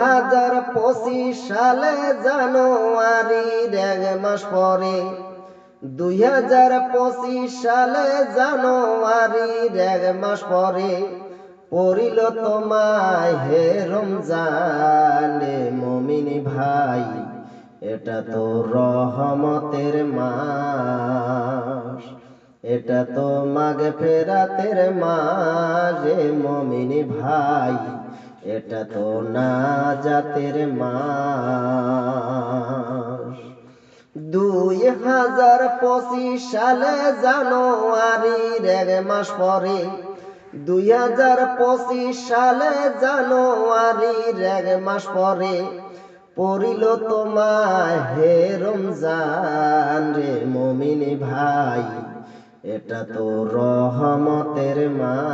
হাজার পঁচিশ সালে জানুয়ারির এক মাস পরে, দুই হাজার পঁচিশ সালে জানুয়ারির এক মাস পরে পড়িল তোমায় হে রমজানে মমিনী ভাই, এটা তো রহমতের মাস, এটা তো মাগে ফেরাতের মাস রে মমিনী ভাই। এটা তো না জাতের মাস। দুই হাজার পঁচিশ সালে জানুয়ারির এক মাস পরে, দুই হাজার পঁচিশ সালে জানুয়ারির এক মাস পরে পড়িল তোমায় হে রমজান রে মমিনী ভাই, এটা তো রহমতের মাস।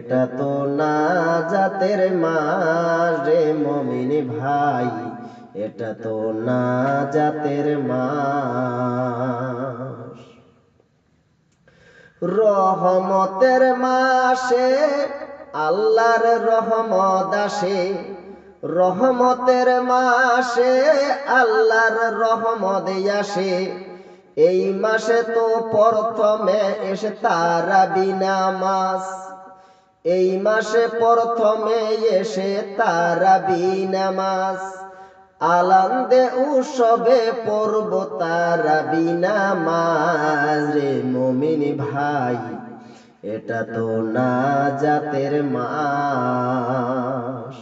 এটা তো না জাতের মাস রে মমিনী ভাই। এটা তো না জাতের মাস। রহমতের মাসে আল্লাহর রহমত আসে। রহমতের মাসে আল্লাহর রহমত আসে। এই মাসে তো প্রথমে এসে তারা বিনা মাস এই মাসে প্রথমে এসে তারা বিনামাস আলান্দে উৎসবে পর্ব তারা বিনামাজ। রে মমিনী ভাই, এটা তো না জাতের মাস।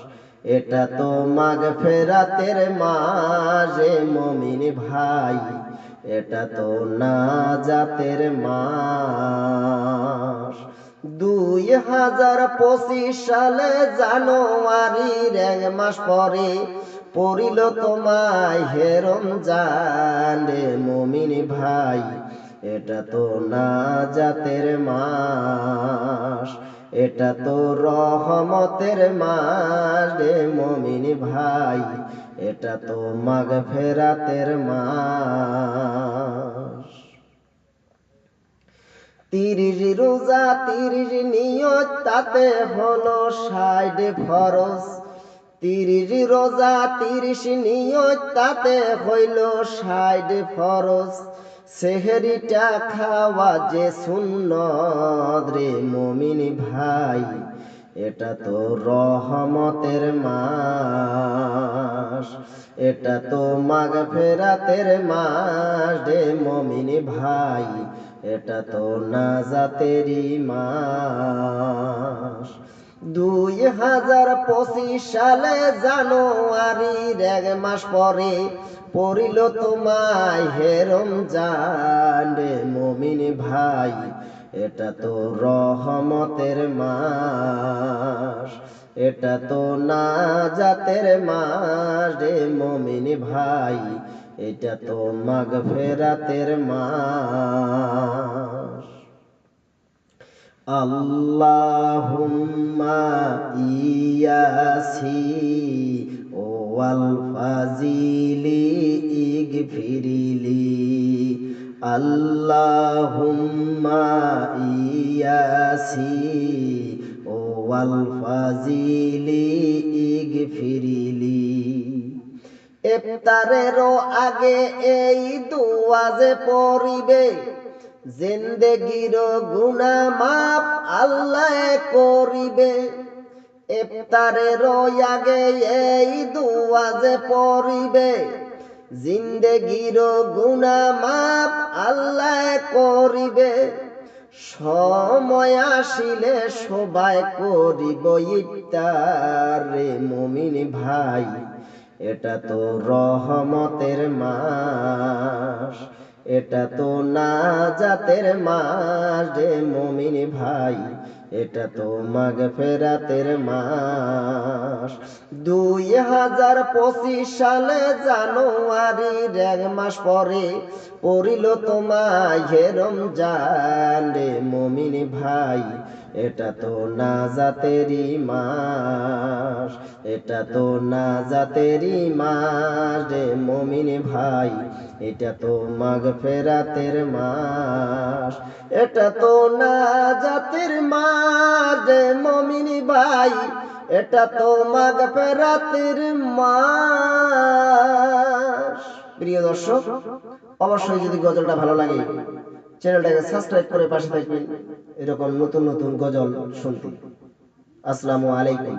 এটা তো মাগ ফেরাতের মাস। রে মমিনী ভাই, এটা তো না জাতের মাস। দুই হাজার পঁচিশ সালে জানুয়ারির এক মাস পরে পড়িল তোমায় হেরম জানে মমিনী ভাই। এটা তো না জাতের মাস, এটা তো রহমতের মাস রে মমিনী ভাই। এটা তো মাগ ফেরাতের মাস। তিরিশ রোজা, তিরিশ নিয়ত, তাতে হলো ষাট ফরজ। তিরিশ রোজা, তিরিশ নিয়ত, তাতে হইল ষাট ফরজ। সেহেরিটা খাওয়া যে শূন্য রে মমিনী ভাই, এটা তো রহমতের মাস। এটা তো মাগ ফেরাতের মাস রে মমিনী ভাই। এটা তো না জাতেরই মাস। দুই হাজার পঁচিশ সালে জানুয়ারির এক মাস পরে পড়িল তোমায় হেরম জানে মমিনী ভাই, এটা তো রহমতের মাস। এটা তো না জাতের মাস, রে মমিনী ভাই এটা তো মাগ ফেরাতের মাস। আল্লাহুম্মা ইয়াসি ওয়াল ফাজিলি ইগফিরিলি। আল্লাহুম্মা ইয়াসি ওয়াল ফাজিলি ইগফিরিলি। ইফতারেরও আগে এই দুয়াজে পড়িবে। জিন্দেগির গুনা মাপ আল্লাহ করিবে। ইফতারের আগে এই দুয়াজে পড়িবে। জিন্দেগির গুনা মাপ আল্লাহ করিবে। সময় আসিলে সবাই করিব ইফতার রে মমিন ভাই। এটা তো রহমতের মাস এটা তো না জাতের মাস রে মমিন ভাই। এটা তো মাঘ ফেরাতের মাস। দুই হাজার পঁচিশ সালে জানুয়ারির এক মাস পরে পড়িল তোমায় হেরম রে মমিন ভাই। এটা তো না জাতেরই মাস, এটা তো না জাতেরই মাস রে মমিন ভাই। এটা তো মাঘ ফেরাতের মাস। এটা তো না জাতির রে মমিন ভাই, এটা তো মাঘ ফেরাতের প্রিয় দর্শক, অবশ্যই যদি গজলটা ভালো লাগে, চ্যানেলটাকে সাবস্ক্রাইব করে পাশে থাকবেন। এরকম নতুন নতুন গজল শুনতে। আসসালামু আলাইকুম।